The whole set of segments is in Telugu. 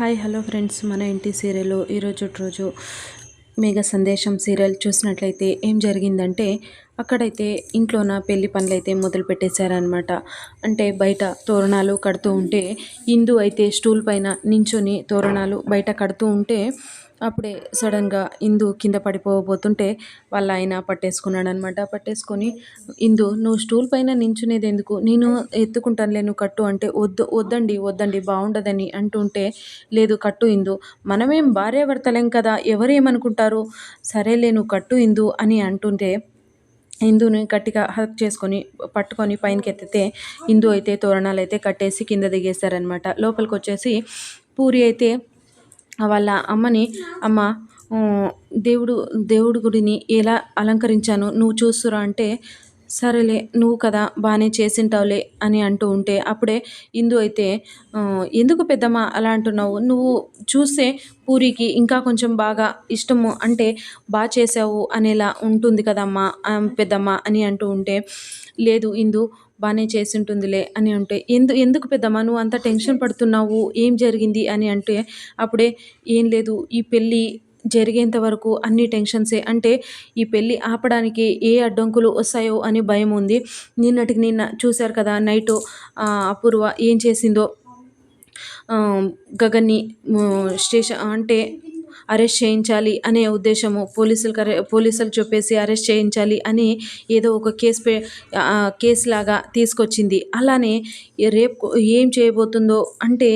Hi hello friends. మన ఇంటి సీరియల్ ఈరోజు రోజు మేఘ సందేశం సీరియల్ చూసినట్లయితే ఏం జరిగిందంటే అక్కడైతే ఇంట్లోన పెళ్ళి పనులు అయితే మొదలు పెట్టేశారనమాట అంటే బయట తోరణాలు కడుతూ ఉంటే ఇందు అయితే స్టూల్ పైన నించొని తోరణాలు బయట కడుతూ ఉంటే అప్పుడే సడన్గా ఇందు కింద పడిపోబోతుంటే వాళ్ళ ఆయన పట్టేసుకున్నాడు అనమాట పట్టేసుకొని ఇందు నువ్వు స్టూల్ పైన నించునేది ఎందుకు? నేను ఎత్తుకుంటానులే నువ్వు కట్టు అంటే వద్దు వద్దండి వద్దండి బాగుండదని అంటుంటే లేదు కట్టు ఇందు. మనమేం భార్యాభర్తలేం కదా ఎవరేమనుకుంటారు? సరేలే నువ్వు కట్టు ఇందు అని అంటుంటే ఇందుని గట్టిగా హక్ చేసుకొని పట్టుకొని పైనకి ఎత్తితే ఇందు అయితే తోరణాలు అయితే కట్టేసి కింద దిగేస్తారనమాట లోపలికి వచ్చేసి పూరి అయితే వాళ్ళ అమ్మని అమ్మ దేవుడు దేవుడి గుడిని ఎలా అలంకరించాను? నువ్వు చూస్తురా అంటే సరేలే నువ్వు కదా బాగానే చేసింటావులే అని అంటూ ఉంటే అప్పుడే ఇందు అయితే ఎందుకు పెద్దమ్మ అలా అంటున్నావు? నువ్వు చూస్తే పూరికి ఇంకా కొంచెం బాగా ఇష్టము అంటే బాగా చేసావు అనేలా ఉంటుంది కదమ్మా పెద్దమ్మ అని అంటూ ఉంటే లేదు ఇందు బాగానే ఉంటుందిలే అని అంటే ఎందు ఎందుకు పెద్దమ్మా? నువ్వు అంత టెన్షన్ పడుతున్నావు ఏం జరిగింది? అని అంటే అప్పుడే ఏం లేదు ఈ పెళ్ళి జరిగేంత వరకు అన్ని టెన్షన్సే. అంటే ఈ పెళ్ళి ఆపడానికి ఏ అడ్డంకులు వస్తాయో అని భయం ఉంది. నిన్నటికి నిన్న చూశారు కదా నైటు అపూర్వ ఏం చేసిందో గగన్ని స్టేషన్ అంటే అరెస్ట్ చేయించాలి అనే ఉద్దేశము. పోలీసులు పోలీసులు చెప్పేసి అరెస్ట్ చేయించాలి అని ఏదో ఒక కేసు కేసు లాగా తీసుకొచ్చింది. అలానే రేపు ఏం చేయబోతుందో అంటే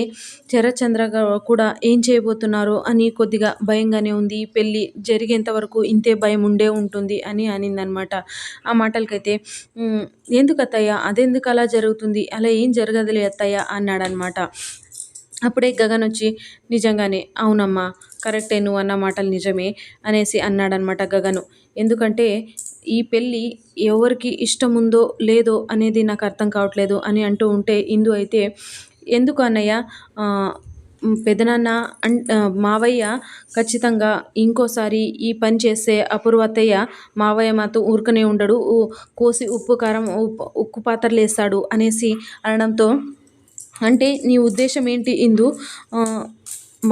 చరచంద్ర కూడా ఏం చేయబోతున్నారో అని కొద్దిగా భయంగానే ఉంది. పెళ్ళి జరిగేంత వరకు ఇంతే భయం ఉండే ఉంటుంది అని అనిందనమాట. ఆ మాటలకైతే ఎందుకు అత్తయ్య అదెందుకు అలా జరుగుతుంది? అలా ఏం జరగదులే అత్తయ్య అన్నాడనమాట. అప్పుడే గగన్ వచ్చి నిజంగానే అవునమ్మా కరెక్టే నువ్వు అన్న మాటలు నిజమే అనేసి అన్నాడనమాట గగను. ఎందుకంటే ఈ పెళ్ళి ఎవరికి ఇష్టం ఉందో లేదో అనేది నాకు అర్థం కావట్లేదు అని అంటూ ఉంటే ఇందు అయితే ఎందుకు అన్నయ్య పెదనాన్న అన్ మావయ్య ఖచ్చితంగా ఇంకోసారి ఈ పని చేస్తే అపూర్వతయ్య మావయ్య మాతో ఊరుకనే ఉండడు కోసి ఉప్పు కారం ఉప్పు ఉక్కు పాత్రలు వేస్తాడు అనేసి అనడంతో అంటే నీ ఉద్దేశం ఏంటి? ఇందు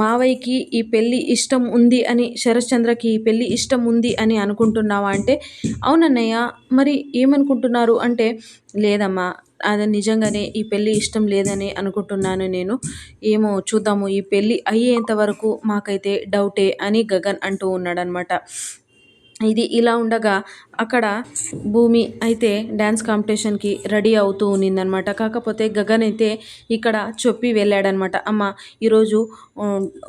మావయ్యకి ఈ పెళ్ళి ఇష్టం ఉంది అని శరశ్చంద్రకి ఈ పెళ్ళి ఇష్టం ఉంది అని అనుకుంటున్నావా అంటే అవునన్నయ్య మరి ఏమనుకుంటున్నారు? అంటే లేదమ్మా అది నిజంగానే ఈ పెళ్ళి ఇష్టం లేదని అనుకుంటున్నాను నేను. ఏమో చూద్దాము ఈ పెళ్ళి అయ్యేంత వరకు మాకైతే డౌటే అని గగన్ అంటూ ఉన్నాడనమాట ఇది ఇలా ఉండగా అక్కడ భూమి అయితే డ్యాన్స్ కాంపిటీషన్కి రెడీ అవుతూ ఉన్నిందనమాట కాకపోతే గగన్ అయితే ఇక్కడ చెప్పి వెళ్ళాడనమాట అమ్మ ఈరోజు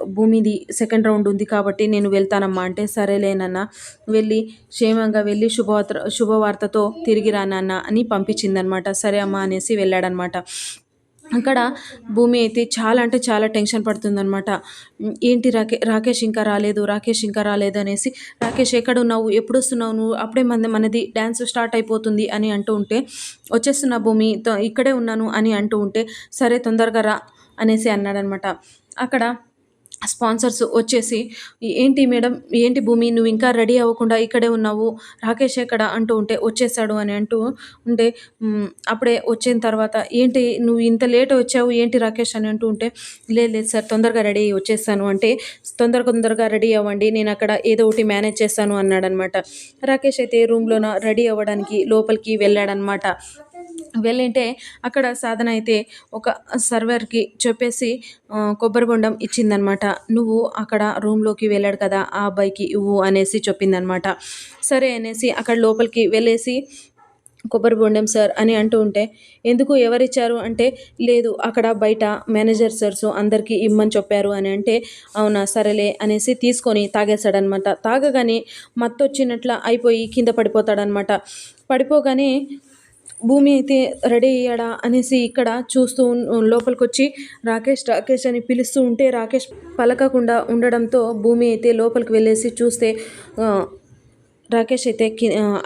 భూమిది సెకండ్ రౌండ్ ఉంది కాబట్టి నేను వెళ్తానమ్మా. అంటే సరేలేనన్న వెళ్ళి క్షేమంగా వెళ్ళి శుభవార్త శుభవార్తతో తిరిగి రానన్న అని పంపించిందనమాట సరే అమ్మ అనేసి వెళ్ళాడనమాట అక్కడ భూమి అయితే చాలా అంటే చాలా టెన్షన్ పడుతుందనమాట ఏంటి రాకే రాకేష్ ఇంకా రాలేదు రాకేష్ ఇంకా రాలేదు అనేసి రాకేష్ ఎక్కడ ఉన్నావు ఎప్పుడు వస్తున్నావు నువ్వు అప్పుడే మన మనది డ్యాన్స్ స్టార్ట్ అయిపోతుంది అని అంటూ ఉంటే వచ్చేస్తున్నా భూమి ఇక్కడే ఉన్నాను అని అంటూ ఉంటే సరే తొందరగా రా అనేసి అన్నాడనమాట అక్కడ స్పాన్సర్స్ వచ్చేసి ఏంటి మేడం ఏంటి భూమి నువ్వు ఇంకా రెడీ అవ్వకుండా ఇక్కడే ఉన్నావు రాకేష్ ఎక్కడ? అంటూ ఉంటే వచ్చేసాడు అని అంటూ ఉంటే అప్పుడే వచ్చిన తర్వాత ఏంటి నువ్వు ఇంత లేట్ వచ్చావు ఏంటి రాకేష్? అని అంటూ ఉంటే లేదు లేదు సార్ తొందరగా రెడీ అయ్యి వచ్చేసాను అంటే తొందర తొందరగా రెడీ అవ్వండి నేను అక్కడ ఏదో ఒకటి మేనేజ్ చేస్తాను అన్నాడనమాట. రాకేష్ అయితే రూమ్లోన రెడీ అవ్వడానికి లోపలికి వెళ్ళాడనమాట. వెళ్ళింటే అక్కడ సాధన అయితే ఒక సర్వర్కి చెప్పేసి కొబ్బరి బొండం ఇచ్చిందనమాట. నువ్వు అక్కడ రూమ్లోకి వెళ్ళాడు కదా ఆ అబ్బాయికి ఇవ్వు అనేసి చెప్పిందనమాట. సరే అనేసి అక్కడ లోపలికి వెళ్ళేసి కొబ్బరి బొండం సార్ అని అంటూ ఉంటే ఎందుకు ఎవరిచ్చారు? అంటే లేదు అక్కడ బయట మేనేజర్ సార్స్ అందరికీ ఇమ్మని చెప్పారు అని అంటే అవునా సరేలే అనేసి తీసుకొని తాగేశాడనమాట. తాగగానే మత్తొచ్చినట్ల అయిపోయి కింద పడిపోతాడనమాట. పడిపోగానే భూమి అయితే రెడీ అయ్యాడా అనేసి ఇక్కడ చూస్తూ లోపలికి వచ్చి రాకేష్ రాకేష్ అని పిలుస్తూ ఉంటే రాకేష్ పలకకుండా ఉండడంతో భూమి అయితే లోపలికి వెళ్ళేసి చూస్తే రాకేష్ అయితే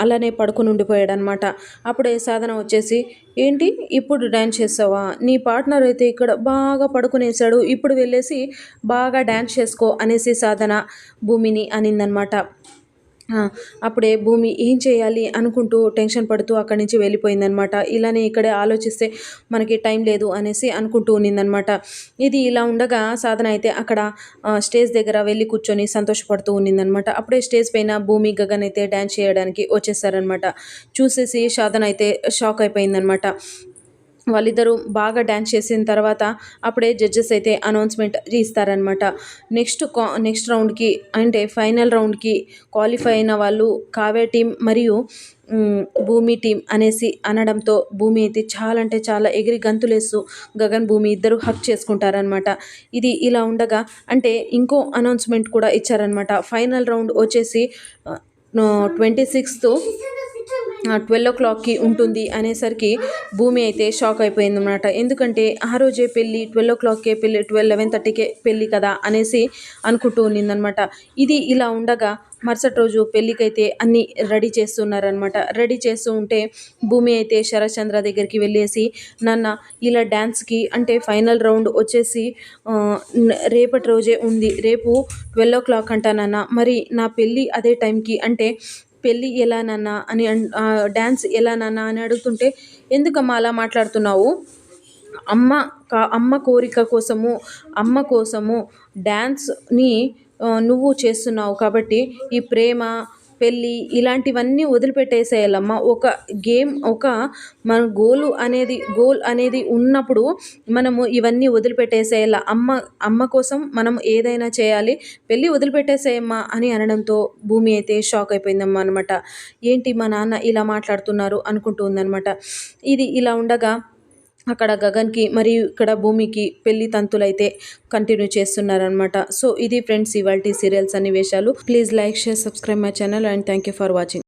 అలానే పడుకుని ఉండిపోయాడు అనమాట అప్పుడే సాధన వచ్చేసి ఏంటి? ఇప్పుడు డ్యాన్స్ చేస్తావా? నీ పార్ట్నర్ అయితే ఇక్కడ బాగా పడుకునేసాడు ఇప్పుడు వెళ్ళేసి బాగా డ్యాన్స్ చేసుకో అనేసి సాధన భూమిని అనిందనమాట. అప్పుడే భూమి ఏం చేయాలి అనుకుంటూ టెన్షన్ పడుతూ అక్కడి నుంచి వెళ్ళిపోయిందనమాట. ఇలానే ఇక్కడే ఆలోచిస్తే మనకి టైం లేదు అనేసి అనుకుంటూ ఉన్నిందనమాట. ఇది ఇలా ఉండగా సాధన అయితే అక్కడ స్టేజ్ దగ్గర వెళ్ళి కూర్చొని సంతోషపడుతూ ఉన్నిందనమాట. అప్పుడే స్టేజ్ పైన భూమి గగన్ అయితే డ్యాన్స్ చేయడానికి వచ్చేసారనమాట. చూసేసి సాధన అయితే షాక్ అయిపోయిందనమాట. వాళ్ళిద్దరూ బాగా డ్యాన్స్ చేసిన తర్వాత అప్పుడే జడ్జెస్ అయితే అనౌన్స్మెంట్ ఇస్తారనమాట నెక్స్ట్ కా నెక్స్ట్ రౌండ్కి అంటే ఫైనల్ రౌండ్కి క్వాలిఫై అయిన వాళ్ళు కావే టీం మరియు భూమి టీం అనేసి అనడంతో భూమి అయితే చాలా అంటే చాలా ఎగిరి గంతులేస్తూ గగన్ భూమి ఇద్దరు హక్ చేసుకుంటారనమాట ఇది ఇలా ఉండగా అంటే ఇంకో అనౌన్స్మెంట్ కూడా ఇచ్చారనమాట ఫైనల్ రౌండ్ వచ్చేసి ట్వంటీ సిక్స్త్ ట్వెల్వ్ ఓ క్లాక్కి ఉంటుంది అనేసరికి భూమి అయితే షాక్ అయిపోయింది అనమాట ఎందుకంటే ఆ రోజే పెళ్ళి ట్వెల్వ్ ఓ క్లాక్కే పెళ్ళి ట్వెల్వ్ లెవెన్ థర్టీకే పెళ్ళి కదా అనేసి అనుకుంటూ ఉన్నిందనమాట ఇది ఇలా ఉండగా మరుసటి రోజు పెళ్ళికైతే అన్నీ రెడీ చేస్తున్నారనమాట రెడీ చేస్తూ ఉంటే భూమి అయితే శరశ్చంద్ర దగ్గరికి వెళ్ళేసి నాన్న ఇలా డ్యాన్స్కి అంటే ఫైనల్ రౌండ్ వచ్చేసి రేపటి రోజే ఉంది. రేపు ట్వెల్వ్ ఓ క్లాక్ అంట నాన్న. మరి నా పెళ్ళి అదే టైంకి అంటే పెళ్ళి ఎలా నాన్న అని డ్యాన్స్ ఎలా నాన్న అని అడుగుతుంటే ఎందుకమ్మా అలా మాట్లాడుతున్నావు? అమ్మ కా అమ్మ కోరిక కోసము అమ్మ కోసము డ్యాన్స్ని నువ్వు చేస్తున్నావు కాబట్టి ఈ ప్రేమ పెళ్ళి ఇలాంటివన్నీ వదిలిపెట్టేసేయాలమ్మా. ఒక గేమ్ ఒక మన గోలు అనేది గోల్ అనేది ఉన్నప్పుడు మనము ఇవన్నీ వదిలిపెట్టేసేయాల. అమ్మ అమ్మ కోసం మనం ఏదైనా చేయాలి. పెళ్ళి వదిలిపెట్టేసేయమ్మా అని అనడంతో భూమి అయితే షాక్ అయిపోయిందమ్మా అనమాట ఏంటి మా నాన్న ఇలా మాట్లాడుతున్నారు అనుకుంటూ ఇది ఇలా ఉండగా అక్కడ గగన్కి మరియు ఇక్కడ భూమికి పెళ్ళి తంతులైతే కంటిన్యూ చేస్తున్నారనమాట సో ఇది ఫ్రెండ్స్ ఇవాళ సీరియల్స్ సన్నివేశాలు. విషయాలు please like share subscribe my channel and thank you for watching